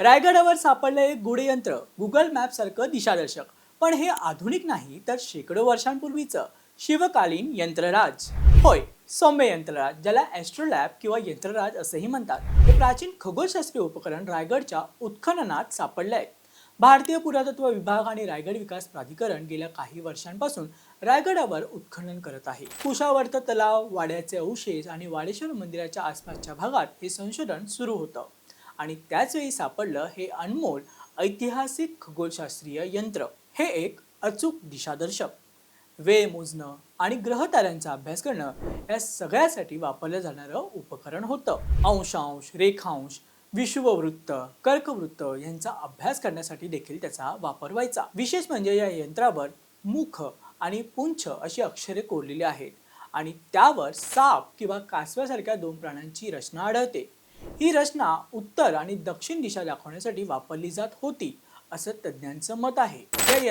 रायगडावर सापडले एक गुढयंत्र गुगल मॅप सारखं दिशादर्शक. पण हे आधुनिक नाही तर शेकडो वर्षांपूर्वीचं शिवकालीन यंत्रराज. होय सौम्य यंत्रराज ज्याला ॲस्ट्रोलॅब किंवा यंत्रराज असेही म्हणतात. हे प्राचीन खगोलशास्त्रीय उपकरण रायगडच्या उत्खननात सापडले आहे भारतीय पुरातत्व विभाग आणि रायगड विकास प्राधिकरण गेल्या काही वर्षांपासून रायगडावर उत्खनन करत आहे. कुशावर्त तलाव वाड्याचे अवशेष आणि वाडेश्वर मंदिराच्या आसपासच्या भागात हे संशोधन सुरू होतं. आणि त्याचवेळी सापडलं हे अनमोल ऐतिहासिक खगोलशास्त्रीय यंत्र. हे एक अचूक दिशादर्शक. वेळ मोजणं आणि ग्रहताऱ्यांचा अभ्यास करणं या सगळ्यासाठी वापरलं जाणारं उपकरण होतं. अंशांश रेखांश विश्ववृत्त कर्कवृत्त यांचा अभ्यास करण्यासाठी देखील त्याचा वापर व्हायचा. विशेष म्हणजे या यंत्रावर मुख आणि पुंछ अशी अक्षरे कोरलेली आहेत आणि त्यावर साप किंवा कासव्यासारख्या दोन प्राण्यांची रचना आढळते. ही रचना उत्तर आणि दक्षिण दिशा दाखवण्यासाठी वापरली जात होती असं तज्ज्ञांचं मत आहे.